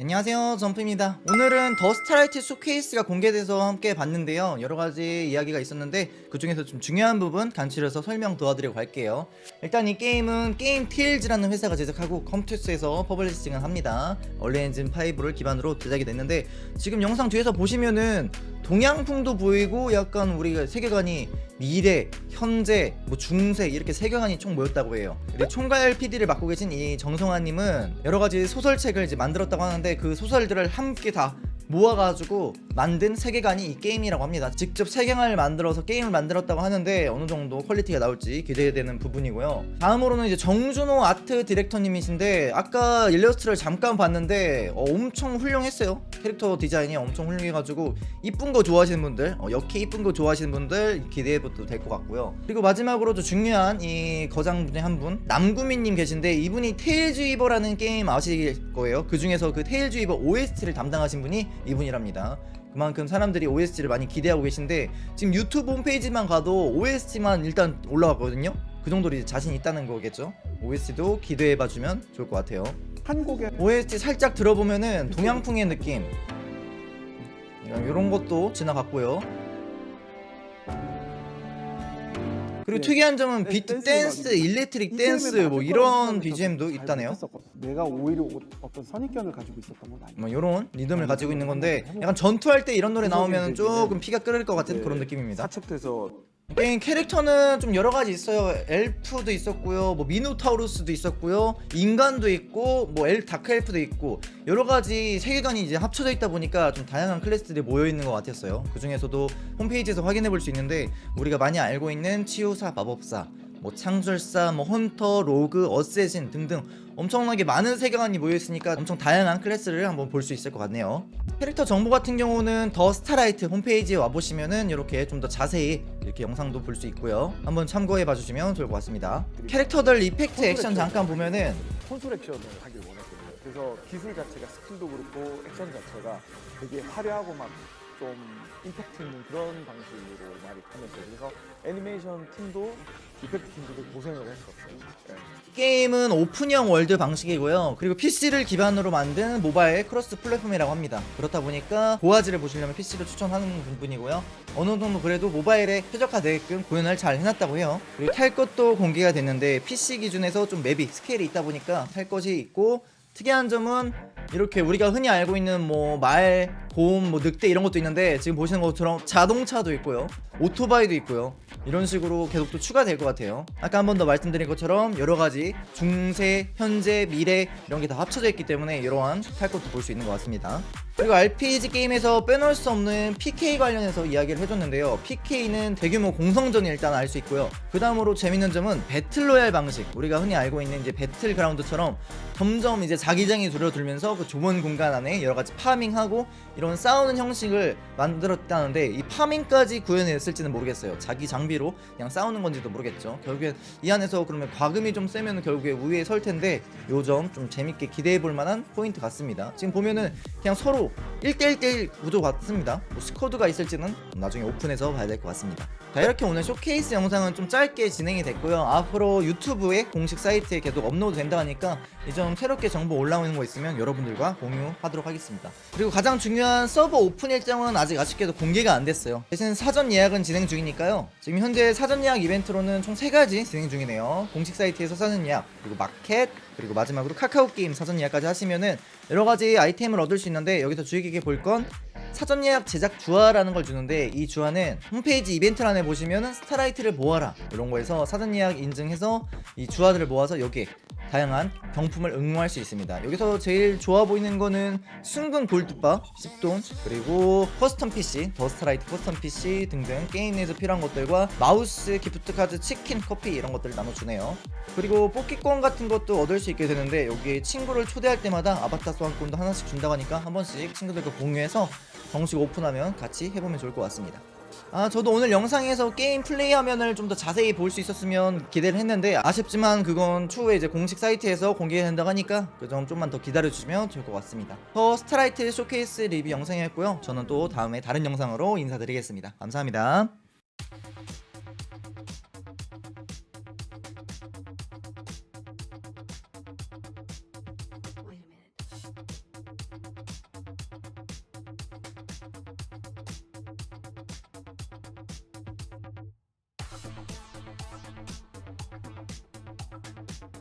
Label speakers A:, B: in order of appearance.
A: 안녕하세요 점프입니다. 오늘은 더 스타라이트 쇼케이스가 공개돼서 함께 봤는데요. 여러가지 이야기가 있었는데 그 중에서 좀 중요한 부분 간추려서 설명 도와드리고 갈게요. 일단 이 게임은 게임 TLG라는 회사가 제작하고 컴투스에서 퍼블리싱을 합니다. 얼레엔진 5를 기반으로 제작이 됐는데 지금 영상 뒤에서 보시면은 동양풍도 보이고 약간 우리가 세계관이 미래, 현재, 뭐 중세 이렇게 세계관이 총 모였다고 해요. 그리고 총괄 PD를 맡고 계신 이 정성환님은 여러 가지 소설책을 이제 만들었다고 하는데 그 소설들을 함께 다 모아가지고 만든 세계관이 이 게임이라고 합니다. 직접 세계관을 만들어서 게임을 만들었다고 하는데 어느 정도 퀄리티가 나올지 기대되는 부분이고요. 다음으로는 이제 정준호 아트 디렉터님이신데 아까 일러스트를 잠깐 봤는데 어, 엄청 훌륭했어요. 캐릭터 디자인이 엄청 훌륭해가지고 이쁜 거 좋아하시는 분들, 어, 역히 이쁜 거 좋아하시는 분들 기대해봐도 될 것 같고요. 그리고 마지막으로 좀 중요한 이 거장 중에 한 분, 남구민님 계신데 이분이 테일즈 이버라는 게임 아실 거예요. 그 중에서 그 테일즈 이버 OST를 담당하신 분이 이분이랍니다. 그만큼 사람들이 OST를 많이 기대하고 계신데 지금 유튜브 홈페이지만 가도 OST만 일단 올라왔거든요. 그 정도로 이제 자신 있다는 거겠죠. OST도 기대해봐주면 좋을 것 같아요.
B: 한국의
A: OST 살짝 들어보면은 동양풍의 느낌 이런 것도 지나갔고요 그리고
B: 네.
A: 특이한 점은
B: 네,
A: 비트
B: 댄스
A: 일렉트릭 댄스 뭐 이런 BGM도 있다네요
B: 내가 오히려 어떤 선입견을 가지고 있었던 건 아니야.
A: 뭐 이런 리듬을 가지고 있는 건데 약간 전투할 때 이런 노래 나오면 조금 피가 끓을 것 같은
B: 네.
A: 그런 느낌입니다
B: 사측돼서
A: 게임 캐릭터는 좀 여러 가지 있어요. 엘프도 있었고요, 뭐 미노타우루스도 있었고요, 인간도 있고, 뭐 엘, 다크 엘프도 있고 여러 가지 세계관이 이제 합쳐져 있다 보니까 좀 다양한 클래스들이 모여 있는 것 같았어요. 그 중에서도 홈페이지에서 확인해 볼 수 있는데 우리가 많이 알고 있는 치유사, 마법사, 뭐 창술사, 뭐 헌터, 로그, 어쌔신 등등 엄청나게 많은 세계관이 모여 있으니까 엄청 다양한 클래스를 한번 볼 수 있을 것 같네요. 캐릭터 정보 같은 경우는 더 스타라이트 홈페이지에 와 보시면은 이렇게 좀 더 자세히 이렇게 영상도 볼 수 있고요. 한번 참고해 봐 주시면 좋을 것 같습니다. 캐릭터들 이펙트 액션 잠깐 보면은
B: 콘솔 액션을 하길 원했거든요. 그래서 기술 자체가 스킬도 그렇고 액션 자체가 되게 화려하고 막 좀 임팩트 있는 그런 방식으로 많이 하면서 그래서 애니메이션 팀도 이펙트 팀도 고생을 했었어요. 네.
A: 게임은 오픈형 월드 방식이고요. 그리고 PC를 기반으로 만든 모바일 크로스 플랫폼이라고 합니다. 그렇다 보니까 고화질을 보시려면 PC를 추천하는 부분이고요. 어느 정도 그래도 모바일에 최적화되게끔 구현을 잘 해놨다고 해요. 그리고 탈 것도 공개가 됐는데 PC 기준에서 좀 맵이 스케일이 있다 보니까 탈 것이 있고 특이한 점은 이렇게 우리가 흔히 알고 있는 뭐 말, 곰, 뭐 늑대 이런 것도 있는데 지금 보시는 것처럼 자동차도 있고요. 오토바이도 있고요. 이런 식으로 계속 또 추가될 것 같아요. 아까 한 번 더 말씀드린 것처럼 여러 가지 중세, 현재, 미래 이런 게 다 합쳐져 있기 때문에 이러한 탈 것도 볼 수 있는 것 같습니다. 그리고 RPG 게임에서 빼놓을 수 없는 PK 관련해서 이야기를 해줬는데요. PK는 대규모 공성전이 일단 알 수 있고요. 그 다음으로 재밌는 점은 배틀로얄 방식. 우리가 흔히 알고 있는 이제 배틀그라운드처럼 점점 이제 자기장이 줄어들면서 그 좁은 공간 안에 여러 가지 파밍하고 이런 싸우는 형식을 만들었다는데 이 파밍까지 구현했을지는 모르겠어요. 자기 장비로 그냥 싸우는 건지도 모르겠죠. 결국엔 이 안에서 그러면 과금이 좀 세면 결국에 우위에 설 텐데 요점 좀 재밌게 기대해 볼 만한 포인트 같습니다. 지금 보면은 그냥 서로 1대1대1 구조 같습니다. 뭐 스쿼드가 있을지는 나중에 오픈해서 봐야 될 것 같습니다. 자 이렇게 오늘 쇼케이스 영상은 좀 짧게 진행이 됐고요. 앞으로 유튜브에 공식 사이트에 계속 업로드 된다 하니까 이점 새롭게 정보 올라오는 거 있으면 여러분들과 공유하도록 하겠습니다. 그리고 가장 중요한 서버 오픈 일정은 아직 아쉽게도 공개가 안 됐어요. 대신 사전 예약은 진행 중이니까요. 지금 현재 사전 예약 이벤트로는 총 3가지 진행 중이네요. 공식 사이트에서 사전 예약, 그리고 마켓, 그리고 마지막으로 카카오 게임 사전 예약까지 하시면은 여러 가지 아이템을 얻을 수 있는데 여기서 주의 깊게 볼 건 사전 예약 제작 주화라는 걸 주는데 이 주화는 홈페이지 이벤트란에 보시면은 스타라이트를 모아라. 이런 거에서 사전 예약 인증해서 이 주화들을 모아서 여기에 다양한 경품을 응모할 수 있습니다. 여기서 제일 좋아 보이는 거는 순금 골드바 10돈 그리고 커스텀 PC 더스트라이트 커스텀 PC 등등 게임 내에서 필요한 것들과 마우스 기프트 카드 치킨 커피 이런 것들을 나눠주네요. 그리고 뽑기권 같은 것도 얻을 수 있게 되는데 여기에 친구를 초대할 때마다 아바타 소환권도 하나씩 준다고 하니까 한 번씩 친구들과 공유해서 정식 오픈하면 같이 해보면 좋을 것 같습니다. 아 저도 오늘 영상에서 게임 플레이 화면을 좀 더 자세히 볼 수 있었으면 기대를 했는데 아쉽지만 그건 추후에 이제 공식 사이트에서 공개된다고 하니까 그 점 좀만 더 기다려 주시면 좋을 것 같습니다. 더 스타라이트 쇼케이스 리뷰 영상이었고요. 저는 또 다음에 다른 영상으로 인사드리겠습니다. 감사합니다.
C: Thank
A: you.